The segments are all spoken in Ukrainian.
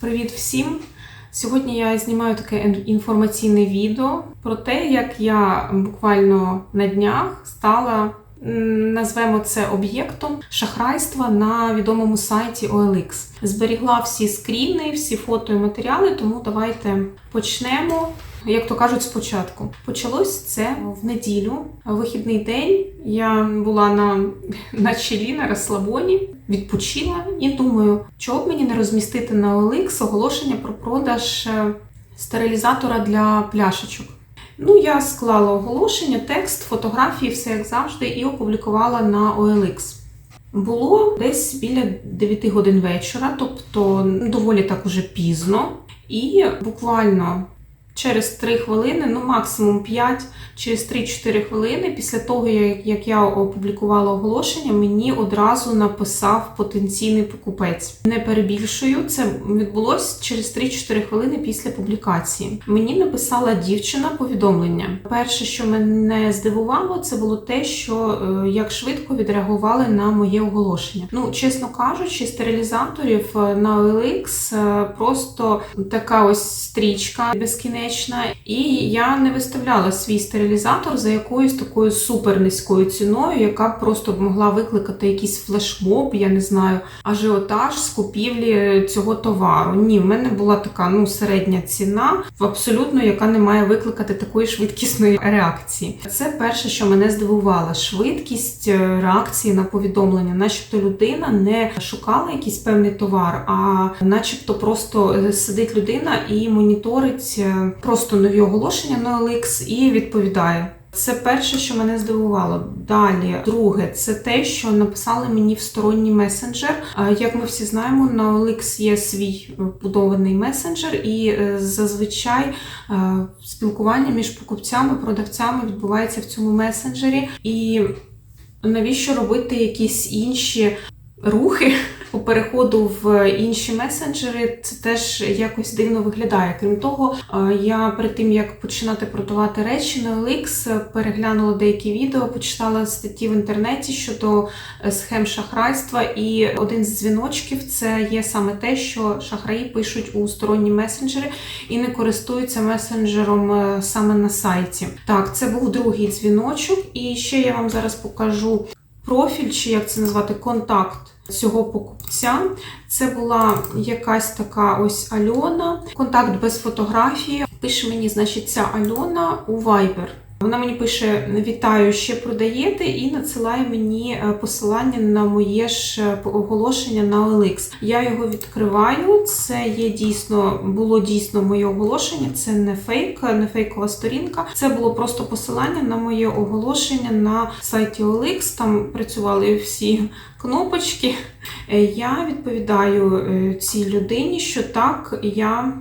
Привіт всім! Сьогодні я знімаю таке ін- інформаційне відео про те, як я буквально на днях стала, назвемо це об'єктом шахрайства на відомому сайті OLX. Зберігла всі скріни, всі фото і матеріали, тому давайте почнемо. Як то кажуть, спочатку почалось це в неділю, вихідний день. Я була на, на чилі, на розслабоні, відпочила і думаю, чого б мені не розмістити на OLX оголошення про продаж е, стерилізатора для пляшечок. Ну, я склала оголошення, текст, фотографії, все як завжди, і опублікувала на OLX. Було десь біля 9 годин вечора, тобто доволі так уже пізно. І буквально через 3 хвилини, ну максимум 5, через 3-4 хвилини, після того, як, я опублікувала оголошення, мені одразу написав потенційний покупець. Не перебільшую, це відбулось через 3-4 хвилини після публікації. Мені написала дівчина повідомлення. Перше, що мене здивувало, це було те, що е, як швидко відреагували на моє оголошення. Ну, чесно кажучи, стерилізаторів е, на OLX е, просто така ось стрічка безкінечна, безкінечна і я не виставляла свій стерилізатор за якоюсь такою супер низькою ціною, яка б просто могла викликати якийсь флешмоб, я не знаю, ажіотаж з купівлі цього товару. Ні, в мене була така ну середня ціна, абсолютно яка не має викликати такої швидкісної реакції. Це перше, що мене здивувало: швидкість е, реакції на повідомлення, начебто людина не шукала якийсь певний товар, а начебто просто е, сидить людина і моніторить е, просто нові оголошення на OLX і відповідає. Це перше, що мене здивувало. Далі, друге, це те, що написали мені в сторонній месенджер. Як ми всі знаємо, на OLX є свій е, будований месенджер, і е, зазвичай е, спілкування між покупцями, продавцями відбувається в цьому месенджері. І навіщо робити якісь інші рухи по переходу в інші месенджери? Це теж якось дивно виглядає. Крім того, е, я перед тим як починати продавати речі на OLX, переглянула деякі відео, почитала статті в інтернеті щодо е, схем шахрайства. І один з дзвіночків це є саме те, що шахраї пишуть у сторонні месенджери і не користуються месенджером е, саме на сайті. Так, це був другий дзвіночок, і ще я вам зараз покажу профіль, чи як це назвати, контакт цього покупця. Це була якась така ось Альона, контакт без фотографії. Пише мені, значить, ця Альона у Viber. Вона мені пише: Вітаю, ще продаєте, і надсилає мені е, посилання на моє ж е, оголошення на OLX. Я його відкриваю. Це є дійсно, було дійсно моє оголошення. Це не фейк, не фейкова сторінка. Це було просто посилання на моє оголошення на сайті OLX. Там працювали всі кнопочки. Е, Я відповідаю цій людині, що так, я.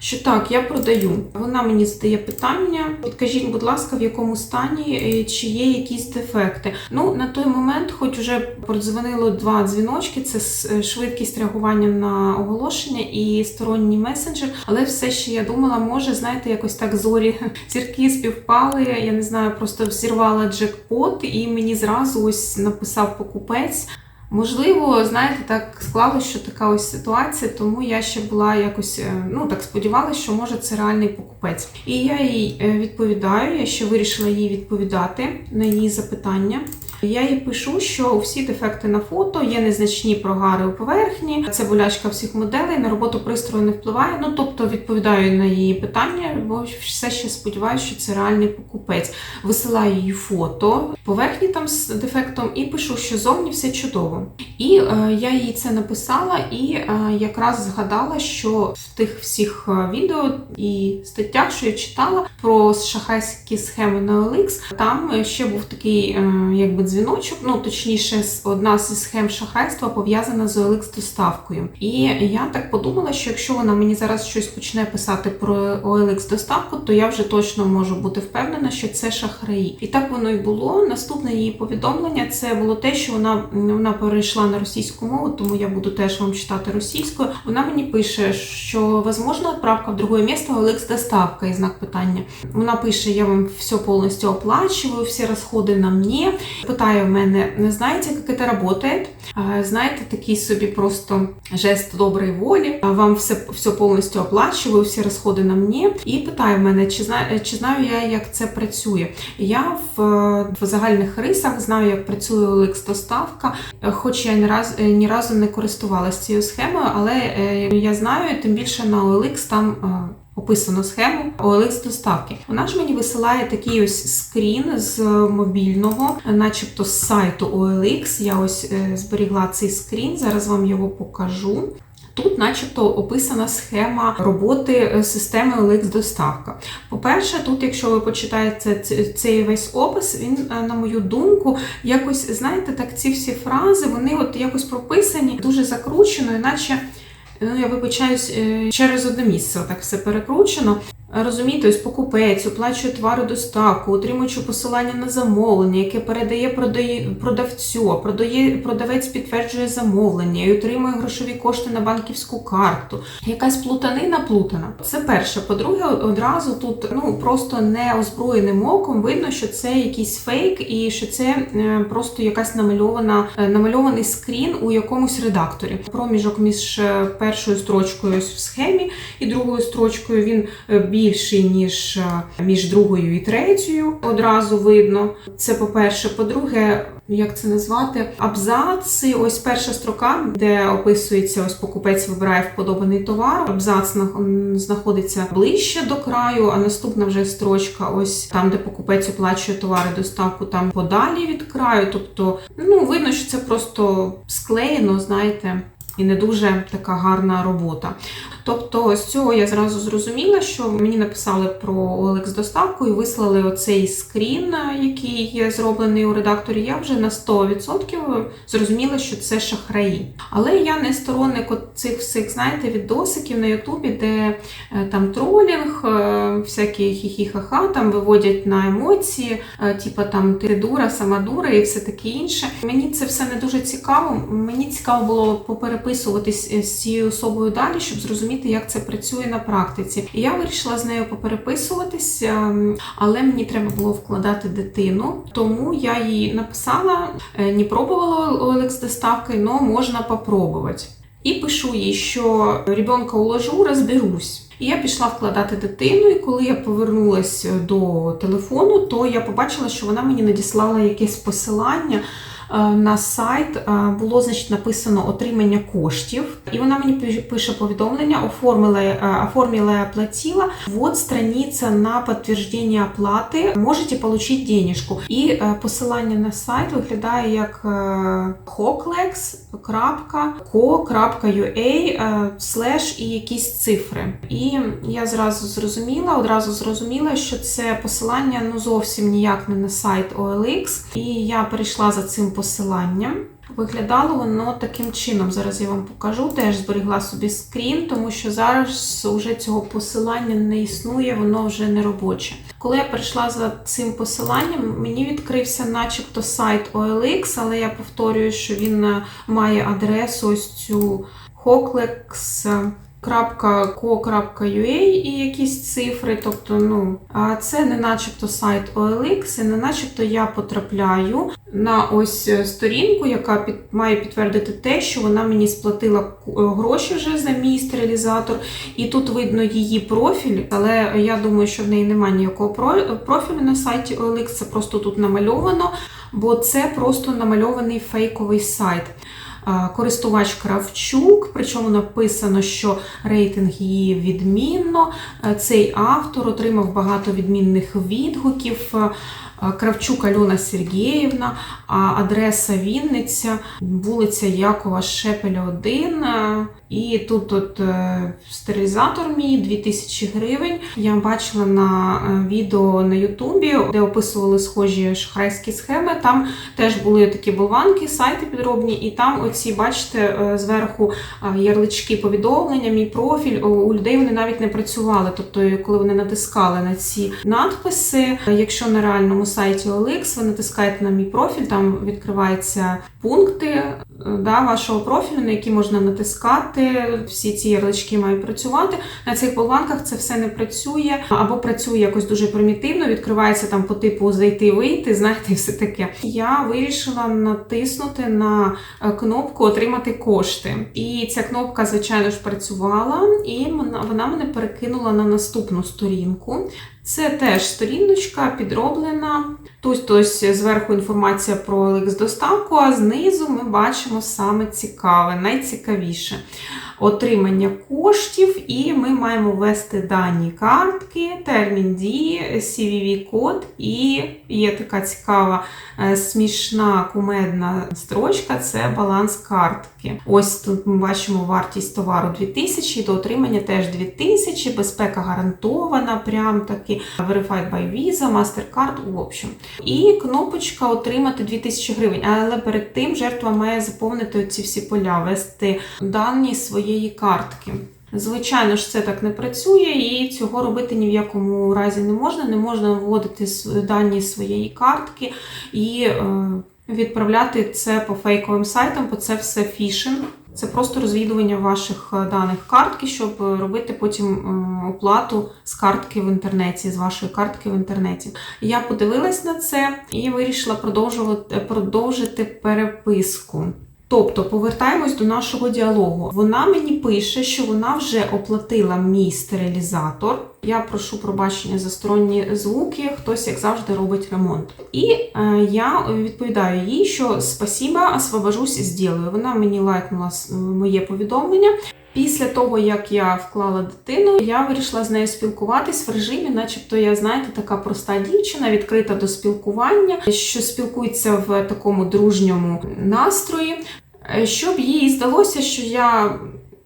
Що так, я продаю. Вона мені задає питання. Підкажіть, будь ласка, в якому стані е, чи є якісь дефекти. Ну на той момент, хоч вже продзвонило два дзвіночки, це е, швидкість реагування на оголошення і сторонній месенджер. Але все ще я думала, може, знаєте, якось так зорі зірки співпали. Я не знаю, просто взірвала джекпот, і мені зразу ось написав покупець. Можливо, знаєте, так склалося, що така ось ситуація, тому я ще була якось, е, ну так сподівалася, що може це реальний покупець. І я їй е, відповідаю, я ще вирішила їй відповідати на її запитання. Я їй пишу, що всі дефекти на фото є незначні прогари у поверхні, це болячка всіх моделей, на роботу пристрою не впливає. Ну тобто відповідаю на її питання, бо все ще сподіваюся, що це реальний покупець. Висилаю їй фото поверхні там з дефектом і пишу, що зовні все чудово. І е, я їй це написала, і е, якраз згадала, що в тих всіх е, відео і статтях, що я читала про шахрайські схеми на OLX, там ще був такий е, якби дзвіночок, ну точніше, одна зі схем шахрайства пов'язана з OLX доставкою. І я так подумала, що якщо вона мені зараз щось почне писати про OLX доставку, то я вже точно можу бути впевнена, що це шахраї. І так воно і було. Наступне її повідомлення це було те, що вона, вона перейшла на російську мову, тому я буду теж вам читати російською. Вона мені пише, що возможно відправка в другое місто OLX доставка і знак питання. Вона пише: я вам все повністю оплачую, всі розходи на мені. Питає в мене, не знаєте, як це працює? Знаєте, такий собі просто жест доброї волі. Вам все, все повністю оплачую, всі розходи на мені. І питає в мене, чи знаю, чи знаю я, як це працює. Я в, в загальних рисах знаю, як працює OLX доставка, хоч я ні раз ні разу не користувалася цією схемою, але е, я знаю, тим більше на OLX там. Описано схему OLX доставки. Вона ж мені висилає такий ось скрін з мобільного, начебто з сайту OLX. Я ось е, зберігла цей скрін, зараз вам його покажу. Тут, начебто, описана схема роботи е, системи OLX доставка. По-перше, тут, якщо ви почитаєте цей весь опис, він, е, на мою думку, якось, знаєте, так ці всі фрази, вони от якось прописані дуже закручено, іначе. Ну, я вибачаюсь е, через одне місце, так все перекручено. Розумієте, ось покупець оплачує товару доставку, отримуючи посилання на замовлення, яке передає продає, продавцю, продає, продавець підтверджує замовлення і отримує грошові кошти на банківську карту. Якась плутанина плутана. Це перше. По-друге, одразу тут ну просто неозброєним оком видно, що це якийсь фейк, і що це е, просто якась намальована е, намальований скрін у якомусь редакторі. Проміжок між е, першою строчкою в схемі і другою строчкою він більший ніж е, між другою і третьою. Одразу видно. Це по-перше. По-друге, як це назвати? Абзаци. Ось перша строка, де описується ось покупець вибирає вподобаний товар. Абзац знаходиться ближче до краю, а наступна вже строчка, ось там, де покупець оплачує товари доставку, там подалі від краю. Тобто, ну видно, що це просто склеєно, знаєте. І не дуже така гарна робота. Тобто, з цього я зразу зрозуміла, що мені написали про OLX доставку і вислали оцей скрін, е, який є зроблений у редакторі. Я вже на 100% зрозуміла, що це шахраї. Але я не сторонник цих всіх, знаєте, відосиків на Ютубі, де е, там тролінг, е, всякі хі-хі-ха-ха, там виводять на емоції, типа там ти дура, сама дура і все таке інше. Мені це все не дуже цікаво. Мені цікаво було попереписуватись з цією особою далі, щоб зрозуміти, як це працює на практиці. І я вирішила з нею попереписуватись, ем, але мені треба було вкладати дитину, тому я їй написала, е, не пробувала OLX доставки, але можна попробувати. І пишу їй, що ребенка уложу, розберусь. І я пішла вкладати дитину, і коли я повернулась до телефону, то я побачила, що вона мені надіслала якесь посилання. Е, На сайт е, було значить написано отримання коштів, і вона мені пише- повідомлення: оформила, е, оформила оплатила. Вот страниця на підтвердження оплати. Можете получить денежку. І е, посилання на сайт виглядає як е, hoclex.co.ua е, слеш і якісь цифри. І я зразу зрозуміла, одразу зрозуміла, що це посилання ну зовсім ніяк не на сайт OLX. І я перейшла за цим посиланням. Виглядало воно таким чином. Зараз я вам покажу. Теж зберігла собі скрін, тому що зараз вже цього посилання не існує, воно вже не робоче. Коли я перейшла за цим посиланням, мені відкрився начебто сайт OLX, але я повторюю, що він е, має адресу ось цю Hoclex .co.ua і якісь цифри, тобто, ну, а це не начебто сайт OLX, і не начебто я потрапляю на ось е, сторінку, яка під, має підтвердити те, що вона мені сплатила е, гроші вже за мій стерилізатор, і тут видно її профіль, але я думаю, що в неї немає ніякого про- профілю на сайті OLX, це просто тут намальовано, бо це просто намальований фейковий сайт. Користувач Кравчук, причому написано, що рейтинг її відмінно. Е, Цей автор отримав багато відмінних відгуків. Кравчук Альона Сергіївна, адреса Вінниця, вулиця Якова Шепеля 1. е, І тут от е, стерилізатор мій 2000 гривень. Я бачила на е, відео на Ютубі, де описували схожі шахрайські схеми. Там теж були такі болванки, сайти підробні, і там оці, бачите, е, зверху ярлички повідомлення, мій профіль. У- людей вони навіть не працювали. Тобто, коли вони натискали на ці надписи, якщо на реальному сайті OLX, ви натискаєте на мій профіль, там відкриваються пункти е, да, вашого профілю, на які можна натискати. Всі ці ярлички мають працювати. На цих болванках це все не працює, або працює якось дуже примітивно, відкривається там по типу зайти, вийти, знаєте, все таке. Я вирішила натиснути на е, кнопку Отримати кошти. І ця кнопка, звичайно ж, працювала, і вона вона мене перекинула на наступну сторінку. Це теж сторіночка підроблена. Тут ось зверху інформація про OLX доставку, а знизу ми бачимо саме цікаве, найцікавіше отримання коштів, і ми маємо ввести дані картки, термін дії, CVV-код, і є така цікава, е, смішна кумедна строчка це баланс картки. Ось тут ми бачимо вартість товару 2000, до отримання теж 2000, безпека гарантована, прям таки Verified by Visa, MasterCard, в общем. І кнопочка отримати 2000 гривень. Але перед тим жертва має заповнити ці всі поля, ввести дані своєї картки. Звичайно ж, це так не працює, і цього робити ні в якому разі не можна. Не можна вводити дані своєї картки і е, відправляти це по фейковим сайтам, бо це все фішинг. Це просто розвідування ваших е, даних картки, щоб е, робити потім оплату з картки в інтернеті, з вашої картки в інтернеті. Я подивилась на це і вирішила продовжувати продовжити переписку. Тобто повертаємось до нашого діалогу. Вона мені пише, що вона вже оплатила мій стерилізатор. Я прошу пробачення за сторонні звуки, хтось, як завжди, робить ремонт. І е, я відповідаю їй, що спасіба, освобожусь, зділаю. Вона мені лайкнула моє повідомлення. Після того, як я вклала дитину, я вирішила з нею спілкуватись в режимі, начебто я, знаєте, така проста дівчина, відкрита до спілкування, що спілкується в такому дружньому настрої, щоб їй здалося, що я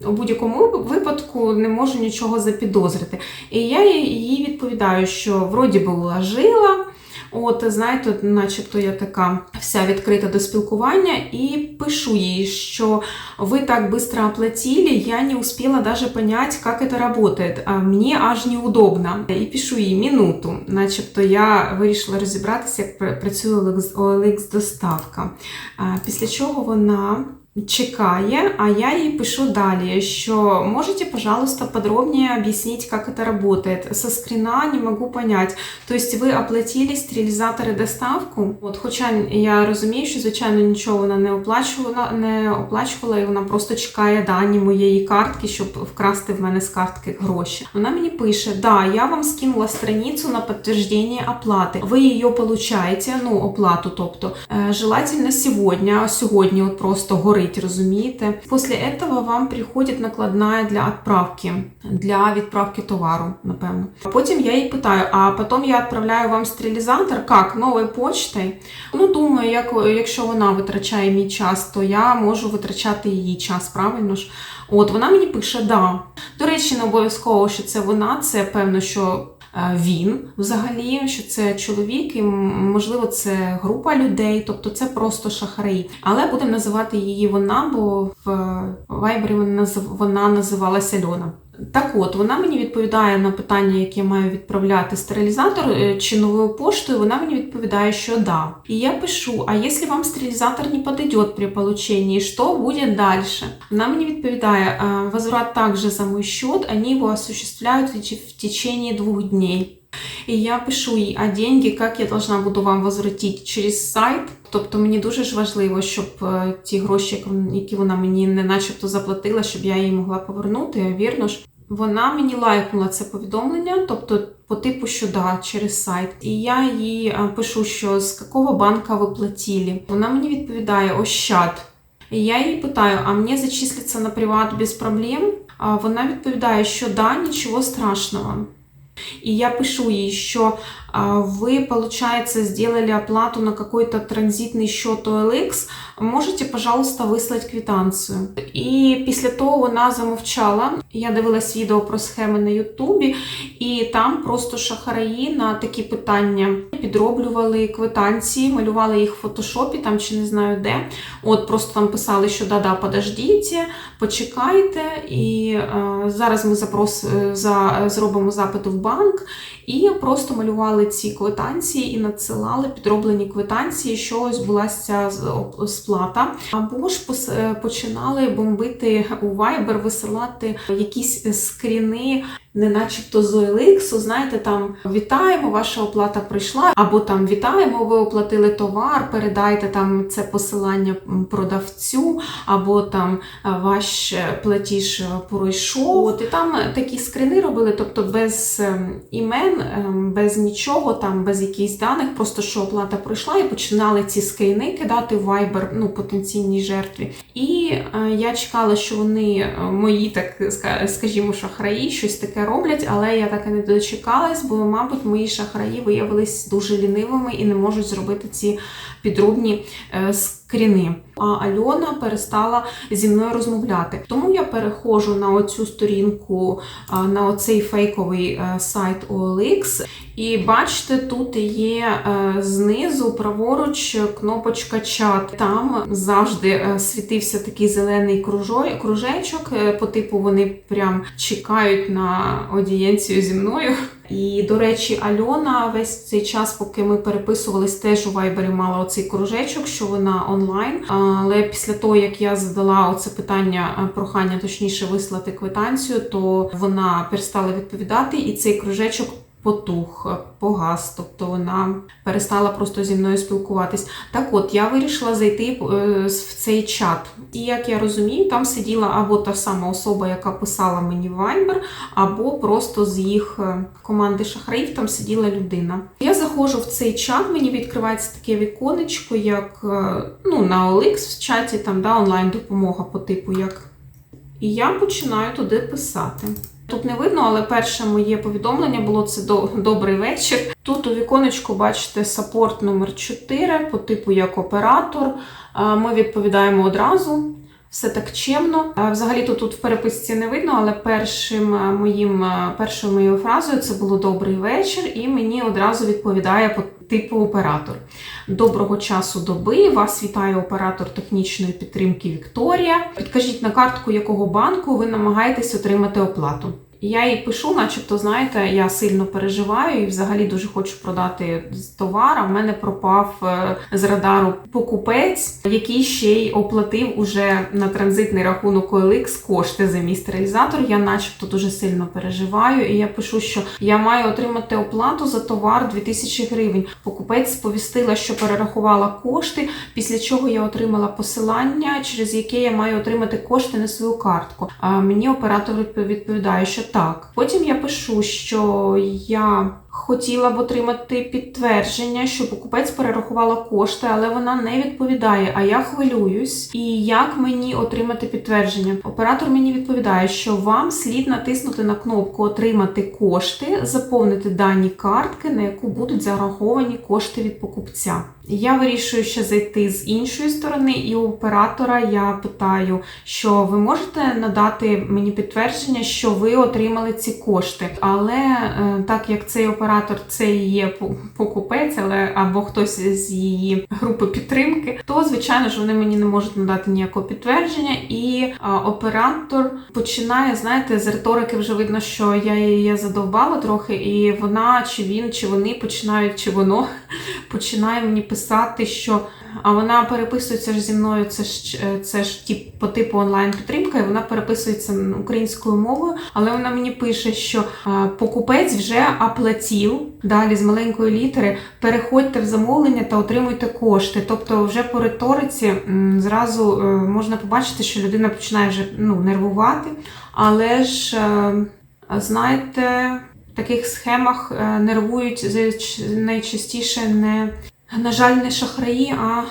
у будь-якому випадку не можу нічого запідозрити. І я їй відповідаю, що вроді би уложила. От, знаєте, начебто я така вся відкрита до спілкування, і пишу їй, що ви так быстро оплатили, я не успела даже понять, как это работает, а мені аж неудобно. І пишу їй минуту, начебто я вирішила розібратися, як пр- працює OLX доставка. Після чого вона чекає, а я їй пишу далі, що можете, пожалуйста, подробнее объяснить, как это работает. Со скрина не могу понять. То есть ви оплатили стерилізатори доставку? От, хоча я розумію, що звичайно нічого вона не оплачувала, не оплачувала, і вона просто чекає дані моєї картки, щоб вкрасти в мене з картки гроші. Вона мені пише: Да, я вам скинула страницю на підтвердження оплати. Ви її получаєте, ну оплату, тобто е, желательно сьогодні, сьогодні от просто горить, розумієте? Після этого вам приходить накладна для відправки, для відправки товару, напевно. Потім я їй питаю: а потім я відправляю вам стерилізатор, як новою почтою? Ну, думаю, як, якщо вона витрачає мій час, то я можу витрачати її час, правильно ж? От вона мені пише да. До речі, не обов'язково, що це вона, це певно, що він взагалі, що це чоловік, і можливо, це група людей, тобто це просто шахраї. Але будемо називати її вона, бо в Вайбері вона, назив- вона називалася Альона. Так от, вона мені відповідає на питання, яке маю відправляти стерилізатор е, чи новою поштою. Вона мені відповідає, що да. І я пишу: а якщо вам стерилізатор не подойдет при получении, що буде далі? Вона мені відповідає: «А, возврат также за мой счет, они его осуществляют в теч- в течение двух дней. І я пишу їй, а деньги, як я должна буду вам возвратити через сайт. Тобто мені дуже ж важливо, щоб е, ті гроші, які вона мені не начебто заплатила, щоб я їй могла повернути, вірно ж. Вона мені лайкнула це повідомлення, тобто по типу, що да, через сайт. І я їй е, пишу, що з якого банка ви платили. Вона мені відповідає Ощад. І я її питаю, а мені зачислиться на приват без проблем? А вона відповідає, що да, нічого страшного. І я пишу їй, а, вы, получается, сделали оплату на какой-то транзитный счет OLX, можете, пожалуйста, вислати квитанцію. І після того вона замовчала. Я дивилась відео про схеми на Ютубі, і там просто шахраї на такі питання підроблювали квитанції, малювали їх в фотошопі там чи не знаю де. От просто там писали, що да-да, подождіть, почекайте, і е, зараз ми запрос, е, за, зробимо запит в банк, і просто малювали підробляли ці квитанції і надсилали підроблені квитанції, що ось була ця сплата. Або ж е, починали бомбити у Viber, висилати якісь скріни, не начебто з OLX, знаєте, там вітаємо, ваша оплата прийшла, або там вітаємо, ви оплатили товар, передайте там це посилання продавцю, або там е, ваш е, платіж е, пройшов. От і там такі скрини робили, тобто без імен, без нічого, там без якихось даних, просто що оплата пройшла, і починали ці скрини кидати в Viber, ну потенційній жертві. І я чекала, що вони мої, так ска- скажімо, шахраї, щось таке роблять, але я так і не дочекалась, бо, мабуть, мої шахраї виявились дуже лінивими і не можуть зробити ці підробні е, скріни. А Альона перестала зі мною розмовляти. Тому я переходжу на оцю сторінку, на оцей фейковий е, сайт OLX. І бачите, тут є е, знизу праворуч кнопочка чат. Там завжди е, світився такий зелений кружечок. По типу вони прям чекають на аудієнцію зі мною. І, до речі, Альона весь цей час, поки ми переписувались, теж у Вайбері мала оцей кружечок, що вона онлайн. Але після того, як я задала оце питання, е, прохання точніше вислати квитанцію, то вона перестала відповідати, і цей кружечок потух, погас, тобто вона перестала просто зі мною спілкуватись. Так от, я вирішила зайти е, в цей чат. І як я розумію, там сиділа або та сама особа, яка писала мені Viber, або просто з їх е, команди шахраїв там сиділа людина. Я заходжу в цей чат, мені відкривається таке віконечко, як е, ну, на OLX в чаті, там да, онлайн-допомога по типу як. І я починаю туди писати. Тут не видно, але перше моє повідомлення було це до добрий вечір. Тут у віконечку бачите саппорт номер 4 по типу як оператор. Е, Ми відповідаємо одразу. Все так чемно. Е, Взагалі то тут в переписці не видно, але першим е, моїм першою моєю фразою це було добрий вечір, і мені одразу відповідає по типу оператор. Доброго часу доби. Вас вітає оператор технічної підтримки Вікторія. Підкажіть на картку якого банку ви намагаєтесь отримати оплату. Я їй пишу, начебто, знаєте, я сильно переживаю і взагалі дуже хочу продати товар. А в мене пропав е, з радару покупець, який ще й оплатив уже на транзитний рахунок OLX кошти за мій стерилізатор. Я, начебто, дуже сильно переживаю. І я пишу, що я маю отримати оплату за товар 2000 гривень. Покупець сповістила, що перерахувала кошти, після чого я отримала посилання, через яке я маю отримати кошти на свою картку. А мені оператор відпов- відповідає, що так. Потім я пишу, що я хотіла б отримати підтвердження, що покупець перерахувала кошти, але вона не відповідає. А я хвилююсь. І як мені отримати підтвердження? Оператор мені відповідає, що вам слід натиснути на кнопку Отримати кошти, заповнити дані картки, на яку будуть зараховані кошти від покупця. Я вирішую ще зайти з іншої сторони, і у оператора я питаю, що ви можете надати мені підтвердження, що ви отримали ці кошти. Але е, так як цей оператор це і є покупець, але або хтось з її групи підтримки, то звичайно ж вони мені не можуть надати ніякого підтвердження. І а, оператор починає, знаєте, з риторики вже видно, що я її задовбала трохи, і вона, чи він, чи вони починають, чи воно починає мені писати, що а вона переписується ж зі мною. Це ж це ж тип по типу онлайн підтримка, і вона переписується українською мовою, але вона мені пише, що покупець вже оплатив. Далі з маленької літери переходьте в замовлення та отримуйте кошти. Тобто, вже по риториці зразу е, можна побачити, що людина починає вже ну, нервувати, але ж е, знаєте. В таких схемах е, нервують найчастіше не, на жаль, не шахраї, а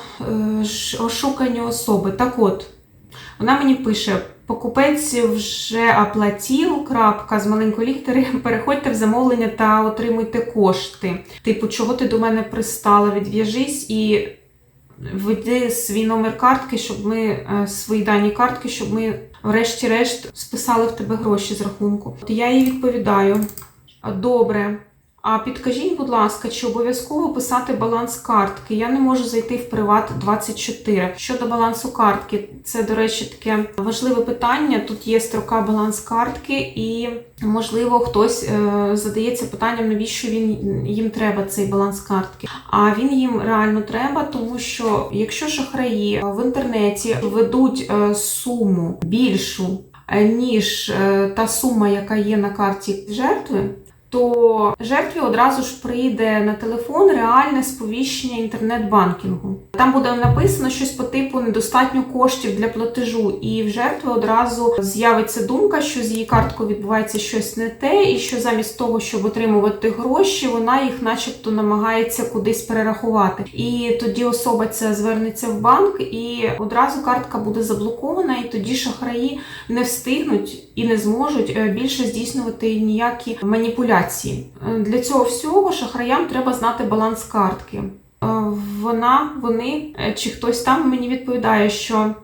ошукані особи. Так от, вона мені пише: покупець вже оплатив, крапка з маленької літери, переходьте в замовлення та отримуйте кошти. Типу, чого ти до мене пристала? Відв'яжись і введи свій номер картки, щоб ми е, свої дані картки, щоб ми врешті-решт списали в тебе гроші з рахунку. От я їй відповідаю: добре. А підкажіть, будь ласка, чи обов'язково писати баланс картки? Я не можу зайти в Приват 24. Щодо балансу картки, це, до речі, таке важливе питання. Тут є строка баланс картки, і можливо хтось е, задається питанням, навіщо він їм треба цей баланс картки. А він їм реально треба, тому що якщо шахраї в інтернеті ведуть е, суму більшу. е, Ніж е, та сума, яка є на карті жертви, то жертві одразу ж прийде на телефон реальне сповіщення інтернет-банкінгу. Там буде написано щось по типу недостатньо коштів для платежу, і в жертви одразу з'явиться думка, що з її карткою відбувається щось не те, і що замість того, щоб отримувати гроші, вона їх, начебто, намагається кудись перерахувати. І тоді особа ця звернеться в банк, і одразу картка буде заблокована, і тоді шахраї не встигнуть і не зможуть е, більше здійснювати ніякі маніпуляції. Е, Для цього всього шахраям треба знати баланс картки. Е, Вона, вони е, чи хтось там мені відповідає, що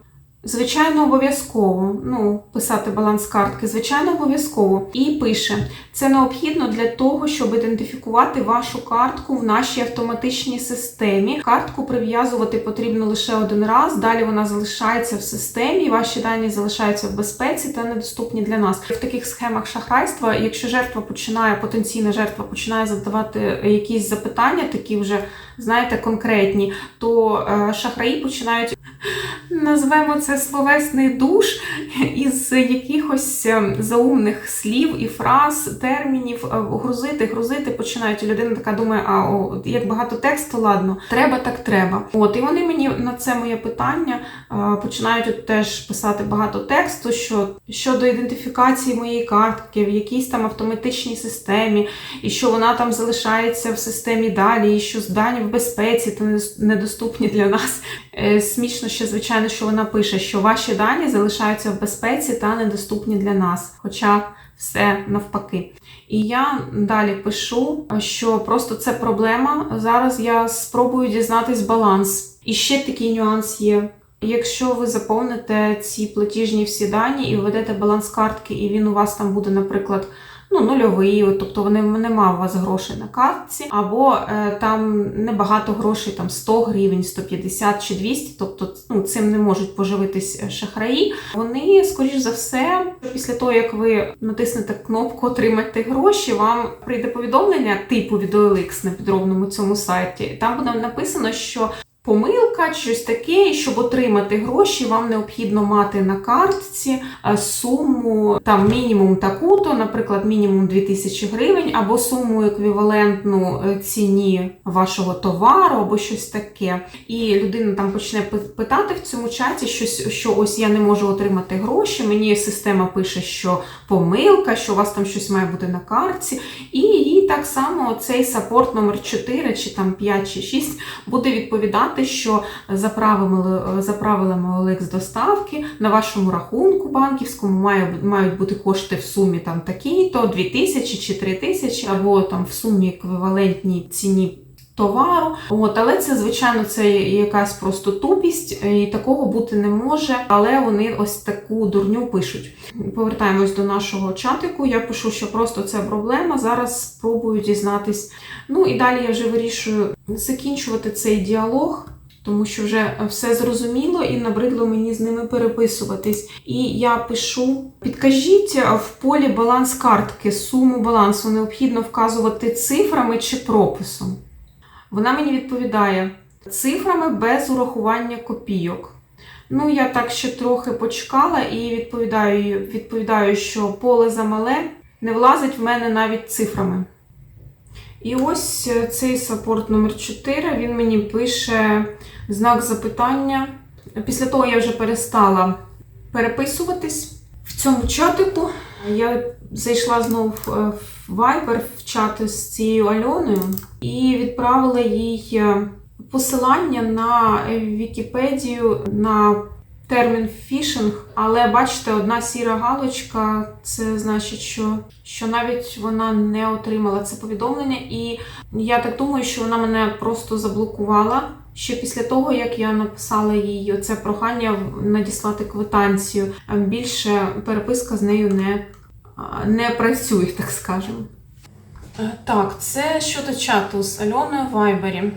звичайно обов'язково ну, писати баланс картки, звичайно обов'язково. І пише: це необхідно для того, щоб ідентифікувати вашу картку в нашій автоматичній системі. Картку прив'язувати потрібно лише один раз. Далі вона залишається в системі, ваші дані залишаються в безпеці та недоступні для нас. В таких схемах шахрайства, якщо жертва починає, потенційна жертва починає задавати якісь запитання, такі вже знаєте, конкретні, то е, шахраї починають. Назвемо це словесний душ із якихось е, заумних слів і фраз, термінів е, грузити, грузити починають. Людина така думає, а о, як багато тексту, ладно, треба, так треба. От і вони мені на це моє питання е, починають от теж писати багато тексту, що щодо ідентифікації моєї картки в якійсь там автоматичній системі, і що вона там залишається в системі далі, і що дані в безпеці та недоступні для нас. Смішно ще, звичайно, що вона пише, що ваші дані залишаються в безпеці та недоступні для нас, хоча все навпаки. І я далі пишу, що просто це проблема. Зараз я спробую дізнатись баланс. І ще такий нюанс є. Якщо ви заповните ці платіжні всі дані і введете баланс картки, і він у вас там буде, наприклад, ну, нульовий, тобто вони нема у вас грошей на картці, або е, там небагато грошей, там 100 гривень, 150 чи 200, тобто ну, цим не можуть поживитись е, шахраї. Вони, скоріш за все, після того, як ви натиснете кнопку Отримати гроші, вам прийде повідомлення типу від OLX на підробному цьому сайті. Там буде написано, що помилка, щось таке, і щоб отримати гроші, вам необхідно мати на картці е, суму там мінімум таку-то, наприклад, мінімум 2000 гривень, або суму еквівалентну е, ціні вашого товару, або щось таке. І людина там почне питати в цьому чаті, щось, що ось я не можу отримати гроші. Мені система пише, що помилка, що у вас там щось має бути на картці. І їй так само цей саппорт номер 4 чи там 5 чи 6 буде відповідати, що за правилами, за правилами OLX доставки на вашому рахунку банківському має, мають бути кошти в сумі там такі-то 2000 чи 3000, або там в сумі еквівалентній ціні. Товару, от але це звичайно це якась просто тупість, і такого бути не може. Але вони ось таку дурню пишуть. Повертаємось до нашого чатику. Я пишу, що просто це проблема. Зараз спробую дізнатись. Ну і далі я вже вирішую закінчувати цей діалог. Тому що вже все зрозуміло і набридло мені з ними переписуватись. І я пишу: підкажіть в полі баланс картки, суму балансу необхідно вказувати цифрами чи прописом. Вона мені відповідає цифрами без урахування копійок. Ну, я так ще трохи почекала і відповідаю, відповідаю, що поле замале не влазить в мене навіть цифрами. І ось е, цей саппорт номер 4 він мені пише знак запитання. Після того я вже перестала переписуватись в цьому чатику. Я зайшла знову е, в Viber в чат з цією Альоною і відправила їй е, посилання на Вікіпедію на термін фішинг, але бачите, одна сіра галочка, це значить, що, що навіть вона не отримала це повідомлення, і я так думаю, що вона мене просто заблокувала. Ще після того, як я написала їй оце прохання надіслати квитанцію, більше переписка з нею не, не працює, так скажемо. Е, Так, це щодо чату з Альоною в Вайбері.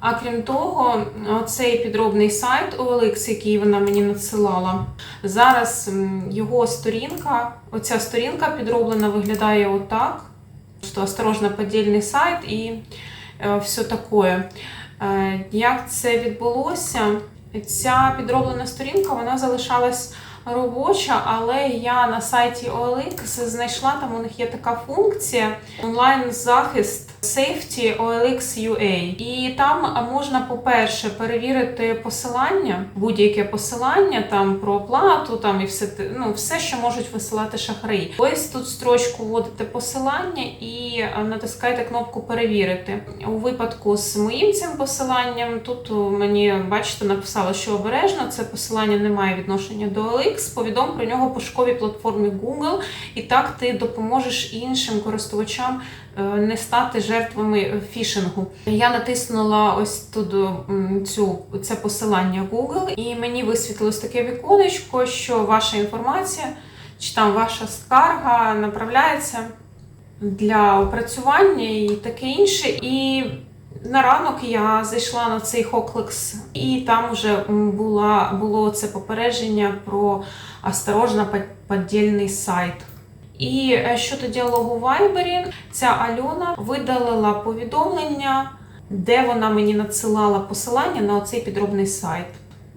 А крім того, цей підробний сайт OLX, який вона мені надсилала, зараз його сторінка, оця сторінка підроблена, виглядає отак. Що осторожно, подільний сайт і е, все таке. Е, Як це відбулося? Ця підроблена сторінка вона залишалась робоча, але я на сайті OLX знайшла там у них є така функція онлайн-захист Safety OLX UA. І там можна, по-перше, перевірити посилання, будь-яке посилання там про оплату, там і все ну, все, що можуть висилати шахраї. Ось тут строчку вводите посилання і е, натискаєте кнопку перевірити. У випадку з моїм цим посиланням, тут мені, бачите, написало, що обережно це посилання не має відношення до OLX. Повідом про нього пошуковій платформі Google, і так ти допоможеш іншим користувачам е, не стати жертвами фішингу. Я натиснула ось тут цю це посилання Google, і мені висвітлилось таке віконечко, що ваша інформація чи там ваша скарга направляється для опрацювання і таке інше. І на ранок я зайшла на цей Хоклекс, і там вже була, було це попередження про осторожно поддільний сайт. І е, щодо діалогу в Вайбері, ця Альона видалила повідомлення, де вона мені надсилала посилання на оцей підробний сайт.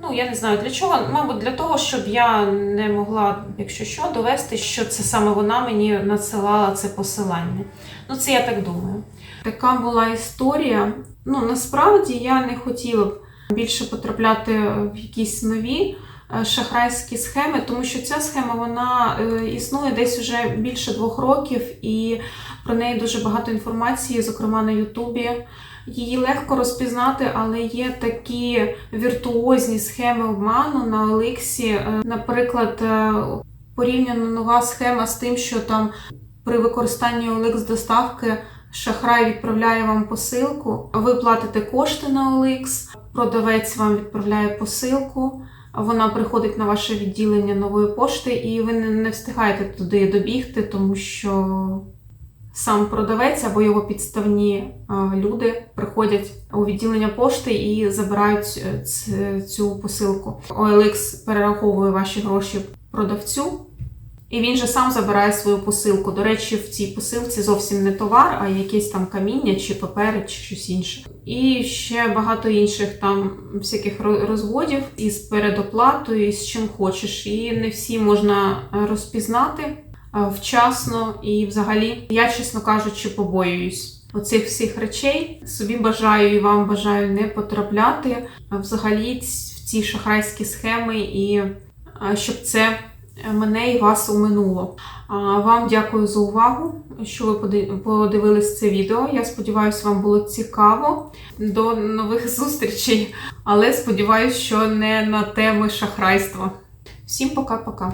Ну, я не знаю для чого. Мабуть, для того, щоб я не могла, якщо що, довести, що це саме вона мені надсилала це посилання. Ну, це я так думаю. Така була історія. Ну, насправді я не хотіла б більше потрапляти в якісь нові шахрайські схеми, тому що ця схема вона е, існує десь вже більше двох років, і про неї дуже багато інформації, зокрема на Ютубі. Її легко розпізнати, але є такі віртуозні схеми обману на Олексі. Е, Наприклад, е, порівняно нова схема з тим, що там при використанні OLX доставки шахрай відправляє вам посилку, ви платите кошти на OLX, продавець вам відправляє посилку. Вона приходить на ваше відділення нової пошти, і ви не встигаєте туди добігти, тому що сам продавець або його підставні е, люди приходять у відділення пошти і забирають е, цю посилку. OLX перераховує ваші гроші продавцю, і він же сам забирає свою посилку. До речі, в цій посилці зовсім не товар, а якесь там каміння чи папери, чи щось інше. І ще багато інших там всяких розводів із передоплатою, і з чим хочеш. І не всі можна розпізнати е, вчасно. І взагалі, я, чесно кажучи, побоююсь. Оцих всіх речей собі бажаю і вам бажаю не потрапляти е, взагалі в ці шахрайські схеми, і е, щоб це мене і вас оминуло. Вам дякую за увагу, що ви поди- подивились це відео. Я сподіваюся, вам було цікаво. До нових зустрічей, але сподіваюся, що не на теми шахрайства. Всім пока-пока.